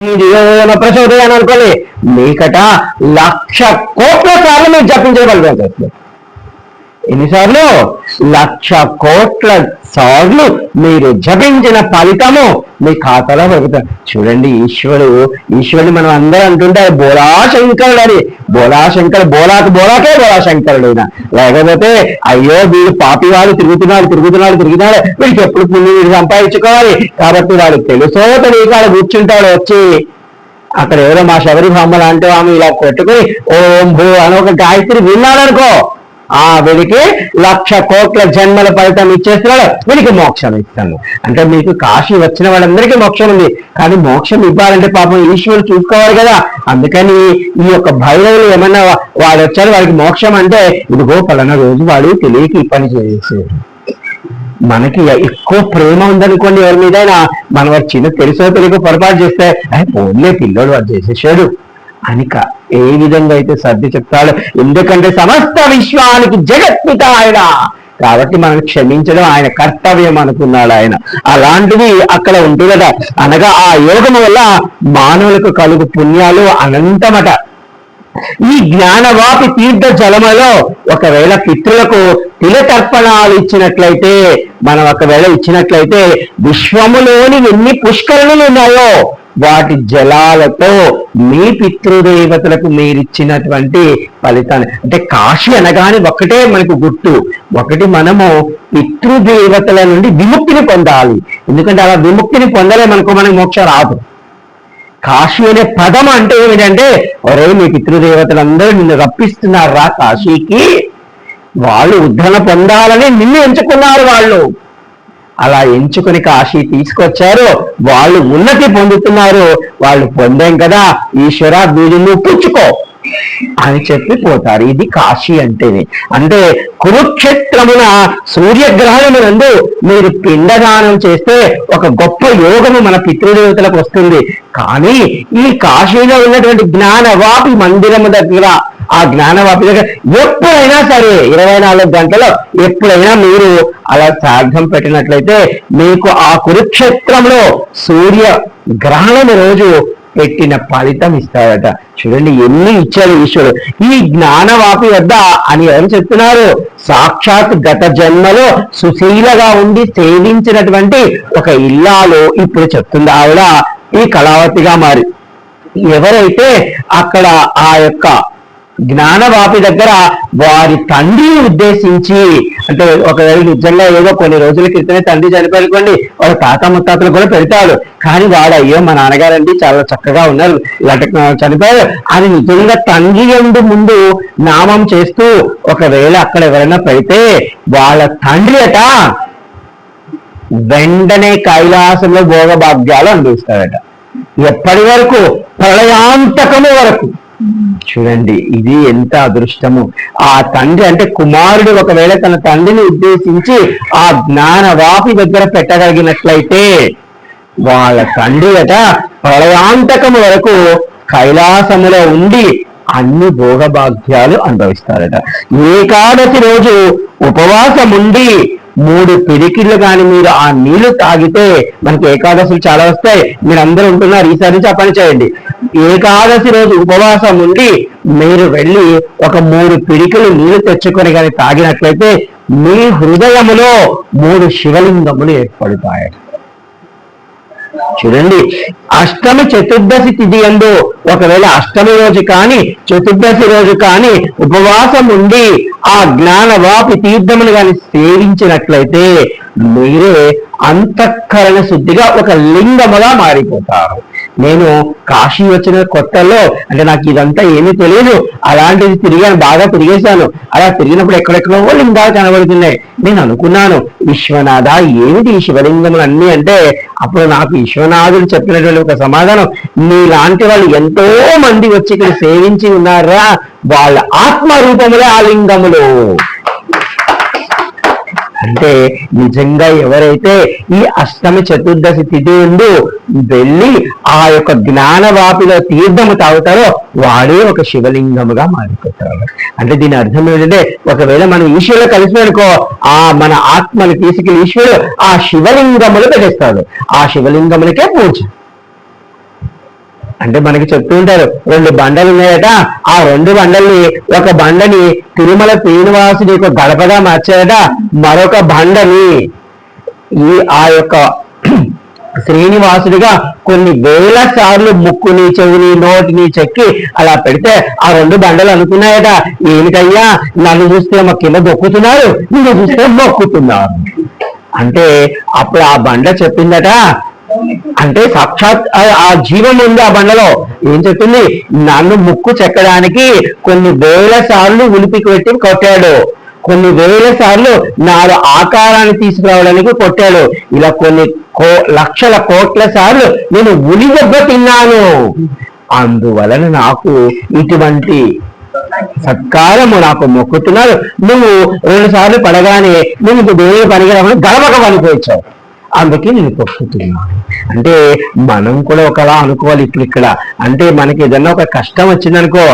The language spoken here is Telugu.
జీవన ప్రచోదయాన్ని అనుకోని మీకట లక్ష కోట్ల సార్లు మీరు జపించగలుగుతారు ఎన్నిసార్లు? లక్ష కోట్ల సార్లు మీరు జపించిన ఫలితము మీ ఖాతాలో పెరుగుతారు చూడండి ఈశ్వరుడు ఈశ్వరుని మనం అందరూ అంటుంటే బోలా శంకరుడు అని బోలా శంకర్ బోలాకు బోలాకే బోలా శంకరుడు లేకపోతే అయ్యో వీడు పాపి వాడు తిరుగుతున్నాడు తిరుగుతున్నాడు తిరుగుతున్నాడు. వీడికి ఎప్పుడు పుణ్యం వీడు సంపాదించుకోవాలి? కాబట్టి వాడు తెలుసో తెలియక కూర్చుంటాడు వచ్చి. అక్కడ ఎవరో మా శబరి బామ్మ లాంటి ఆమె ఇలా కొట్టుకుని ఓం భూ అని ఒక గాయత్రి విన్నాడనుకో. ఆ వీడికి లక్ష కోట్ల జన్మల ఫలితం ఇచ్చేస్తున్నాడు. వీడికి మోక్షం ఇస్తాను. అంటే మీకు కాశీ వచ్చిన వాళ్ళందరికీ మోక్షం ఉంది. కానీ మోక్షం ఇవ్వాలంటే పాపం ఈశ్వరుడు చూసుకోవాలి కదా. అందుకని ఈ యొక్క భైరవులు ఏమన్నా వాడు వచ్చారు వాడికి మోక్షం అంటే ఇదిగో పలానా రోజు వాడు తెలియక ఈ పని చేసేసాడు. మనకి ఎక్కువ ప్రేమ ఉందనుకోండి ఎవరి మీదైనా. మన వాడు చిన్న తెలుసో తెలియక పొరపాటు చేస్తే అయ్యి పోన్లే పిల్లోడు వాడు చేసేసాడు. అనిక ఏ విధంగా అయితే సర్ది చెప్తాడు ఎందుకంటే సమస్త విశ్వానికి జగత్పిత ఆయన. కాబట్టి మనం క్షమించడం ఆయన కర్తవ్యం అనుకున్నాడు ఆయన. అలాంటిది అక్కడ ఉంటుందట అనగా ఆ యోగం వల్ల మానవులకు కలుగు పుణ్యాలు అనంతమట. ఈ జ్ఞానవాపి తీర్థ జలమలో ఒకవేళ పితృలకు తిలతర్పణాలు ఇచ్చినట్లయితే మనం ఒకవేళ ఇచ్చినట్లయితే విశ్వములోని ఎన్ని పుష్కరణులు ఉన్నాయో వాటి జలాలతో మీ పితృదేవతలకు మీరిచ్చినటువంటి ఫలితాన్ని అంటే కాశీ అనగానే ఒకటే మనకు గుర్తు. ఒకటి మనము పితృదేవతల నుండి విముక్తిని పొందాలి. ఎందుకంటే అలా విముక్తిని పొందలే మనకు మోక్షం రాదు. కాశీ అనే పదం అంటే ఏమిటంటే ఒరే మీ పితృదేవతలందరూ నిన్ను రప్పిస్తున్నారా కాశీకి? వాళ్ళు ఉద్ధరణ పొందాలని నిన్ను ఎంచుకున్నారు వాళ్ళు. అలా ఎంచుకుని కాశీ తీసుకొచ్చారు. వాళ్ళు ఉన్నతి పొందుతున్నారు. వాళ్ళు పొందాం కదా. ఈశ్వర వీళ్ళు నువ్వు పుచ్చుకో. అని చెప్పి పోతారు. ఇది కాశీ అంటేనే. అంటే కురుక్షేత్రమున సూర్యగ్రహణమునందు మీరు పిండదానం చేస్తే ఒక గొప్ప యోగము మన పితృదేవతలకు వస్తుంది. కానీ ఈ కాశీలో ఉన్నటువంటి జ్ఞానవాపి మందిరము దగ్గర ఆ జ్ఞానవాపి దగ్గర ఎప్పుడైనా సరే ఇరవై నాలుగు గంటలో ఎప్పుడైనా మీరు అలా సార్థం పెట్టినట్లయితే మీకు ఆ కురుక్షేత్రంలో సూర్య గ్రహణం రోజు పెట్టిన ఫలితం ఇస్తాడట. చూడండి ఎన్ని ఇచ్చాడు ఈశ్వరుడు. ఈ జ్ఞానవాపి వద్ద అని ఎవరు చెప్తున్నారు? సాక్షాత్ గత జన్మలో సుశీలగా ఉండి సేవించినటువంటి ఒక ఇల్లాలు ఇప్పుడు చెప్తుంది ఆవిడ. ఈ కళావతిగా మారి. ఎవరైతే అక్కడ ఆ యొక్క జ్ఞానవాపి దగ్గర వారి తండ్రిని ఉద్దేశించి అంటే ఒకవేళ నిజంగా ఏదో కొన్ని రోజుల క్రితమే తండ్రి చనిపోయానుకోండి వాళ్ళ తాత ముత్తాతలు కూడా పెడతాడు. కానీ వాడు అయ్యో మా నాన్నగారండి చాలా చక్కగా ఉన్నారు ఇలాంటి చనిపోయారు అని నిజంగా తండ్రి ఎందు ముందు నామం చేస్తూ ఒకవేళ అక్కడ ఎవరైనా పెడితే వాళ్ళ తండ్రి అట వెంటనే కైలాసంలో భోగభాగ్యాలు అనుభవిస్తాడట ఎప్పటి వరకు? ప్రళయాంతకము వరకు. చూడండి ఇది ఎంత అదృష్టము. ఆ తండ్రి అంటే కుమారుడు ఒకవేళ తన తండ్రిని ఉద్దేశించి ఆ జ్ఞానవాపి దగ్గర పెట్టగలిగినట్లయితే వాళ్ళ తండ్రి అట ప్రళయాంతకం వరకు కైలాసములో ఉండి అన్ని భోగభాగ్యాలు అనుభవిస్తారట. ఏకాదశి రోజు ఉపవాసం ఉండి మూడు పిడికిళ్ళు కానీ మీరు ఆ నీళ్ళు తాగితే మనకి ఏకాదశులు చాలా వస్తాయి. మీరు అందరూ ఉంటున్నారు ఈసారి నుంచి ఆ పని చేయండి. ఏకాదశి రోజు ఉపవాసం ఉండి మీరు వెళ్ళి ఒక మూడు పిడికలు నీళ్ళు తెచ్చుకొని కానీ తాగినట్లయితే మీ హృదయములో మూడు శివలింగములు ఏర్పడతాయి. చూడండి అష్టమి చతుర్దశి తిథి ఎందు ఒకవేళ అష్టమి రోజు కానీ చతుర్దశి రోజు కానీ ఉపవాసం ఉండి ఆ జ్ఞానవాపి తీర్థమును కానీ సేవించినట్లయితే మీరే అంతఃకరణ శుద్ధిగా ఒక లింగముగా మారిపోతారు. నేను కాశీ వచ్చిన కొత్తలో అంటే నాకు ఇదంతా ఏమీ తెలియదు అలాంటిది తిరిగాను బాగా తిరిగేశాను. అలా తిరిగినప్పుడు ఎక్కడెక్కడో లింగాలు కనబడుతున్నాయి. నేను అనుకున్నాను విశ్వనాథ ఏమిటి ఈ శివలింగములు అన్ని అంటే? అప్పుడు నాకు విశ్వనాథుడు చెప్పినటువంటి ఒక సమాధానం నీలాంటి వాళ్ళు ఎంతో మంది వచ్చి ఇక్కడ సేవించి ఉన్నారా? వాళ్ళ ఆత్మ రూపములే ఆ లింగములు. అంటే నిజంగా ఎవరైతే ఈ అష్టమి చతుర్దశి తిథి ఉండు వెళ్ళి ఆ యొక్క జ్ఞానవాపిలో తీర్థము తాగుతారో వాడే ఒక శివలింగముగా మారిపోతారు. అంటే దీని అర్థం ఏంటంటే ఒకవేళ మనం ఈశ్వరుడు కలిసిపోయానుకో ఆ మన ఆత్మని తీసుకెళ్ళి ఈశ్వరుడు ఆ శివలింగములు పెట్టేస్తాడు. ఆ శివలింగములకే పూజ. అంటే మనకి చెప్తూ ఉంటారు రెండు బండలు ఉన్నాయట. ఆ రెండు బండల్ని ఒక బండని తిరుమల శ్రీనివాసుడి యొక్క గడపగా మార్చాడట మరొక బండని ఈ ఆ యొక్క శ్రీనివాసుడిగా కొన్ని వేల సార్లు ముక్కుని చెవిని నోటిని చెక్కి అలా పెడితే ఆ రెండు బండలు అనుకున్నాయట. ఏమిటయ్యా? నన్ను చూస్తే మా కింద దొక్కుతున్నారు నిన్ను చూస్తే మొక్కుతున్నారు. అంటే అప్పుడు ఆ బండ చెప్పిందట అంటే సాక్షాత్ ఆ- జీవం ఉంది ఆ బండలో. ఏం చెప్తుంది నన్ను ముక్కు చెక్కడానికి కొన్ని వేల సార్లు ఉలిపికి పెట్టి కొట్టాడు. కొన్ని వేల సార్లు నాలుగు ఆకారాన్ని తీసుకురావడానికి కొట్టాడు. ఇలా కొన్ని కో లక్షల కోట్ల సార్లు నేను ఉలిదెబ్బ తిన్నాను. అందువలన నాకు ఇటువంటి సత్కారము నాకు మొక్కుతున్నారు. నువ్వు రెండు సార్లు పడగానే నువ్వు ఇంక దేవుడి పనికిరామని గడపక పనిపోయించావు అందుకే నేను పొక్కుతున్నాను అంటే మనం కూడా ఒకలా అనుకోవాలి ఇప్పుడు ఇక్కడ. అంటే మనకి ఏదన్నా ఒక కష్టం వచ్చిందనుకో